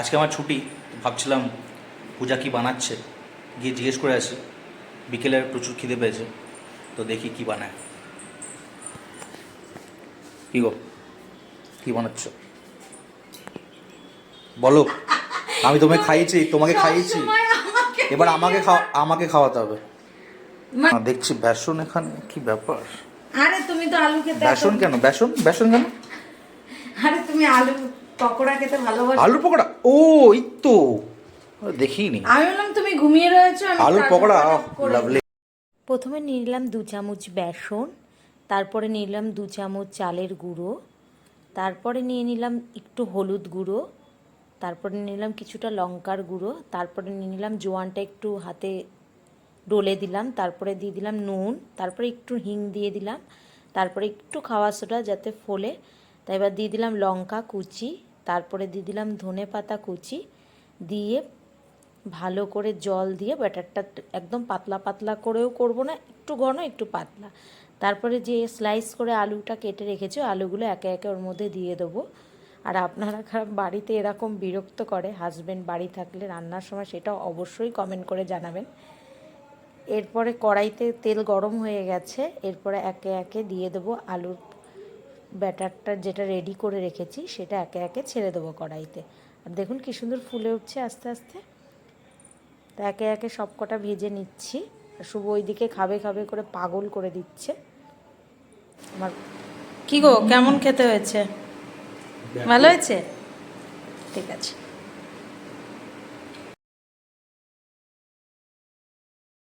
আজকে আমার ছুটি ভাবছিলাম পূজা কি বানাচ্ছে? গিয়ে জিজ্ঞেস করে আসি। বিকেলে প্রচুর খিদে পেয়েছে তো দেখি কি বানায়। কি গো? কি বানাচ্ছ? বলো আমি তোমাকে খাইয়েছি তোমাকে খাইয়েছি। এবার আমাকে খাওয়া আমাকে খাওয়াতে হবে। না, দেখছি বেসন এখানে কি ব্যাপার? আরে তুমি তো আলু খেতে বেসন কেন? বেসন? বেসন কেন? আরে তুমি আলু পকোড়া খেতে ভালোবাসো? আলুর পকোড়া? ও এই তো। দেখিনি। আমি বললাম তুমি ঘুমিয়ে রয়েছো আলুর পকোড়া? লাভলি প্রথমে নিয়ে নিলাম দু চামচ বেসন তারপরে নিলাম দু চামচ চালের গুঁড়ো তারপরে নিয়ে নিলাম একটু হলুদ গুঁড়ো তারপরে নিয়ে নিলাম কিছুটা লঙ্কার গুঁড়ো তারপরে নিয়ে নিলাম জোয়ানটা একটু হাতে ডলে দিলাম তারপরে দিয়ে দিলাম নুন তারপরে একটু হিং দিয়ে দিলাম তারপরে একটু খাওয়া সোডা যাতে ফোলে তাই এবার দিয়ে দিলাম লঙ্কা কুচি, তারপরে দিয়ে দিলাম ধনে পাতা কুচি, দিয়ে ভালো করে জল দিয়ে ব্যাটারটা একদম পাতলা পাতলা করেও করব না, একটু ঘন, একটু পাতলা। তারপরে যে স্লাইস করে আলুটা কেটে রেখেছো, আলুগুলো একে একে ওর মধ্যে দিয়ে দেবো। আর আপনারা বাড়িতে এরকম বিরক্ত করে হাজবেন্ড বাড়ি থাকলে রান্নার সময় সেটা অবশ্যই কমেন্ট করে জানাবেন। এরপরে কড়াইতে তেল গরম হয়ে গেছে, এরপরে একে একে দিয়ে দেবো আলুর ব্যাটারটা যেটা রেডি করে রেখেছি সেটা একে একে ছেড়ে দেবো কড়াইতে। আর দেখুন কী সুন্দর ফুলে উঠছে আস্তে আস্তে। তো একে একে সব কটা ভেজে নিচ্ছি। আর শুভ ওইদিকে খাবে খাবে করে পাগল করে দিচ্ছে। আমার কি গো কেমন খেতে হয়েছে? ভালো হয়েছে? ঠিক আছে।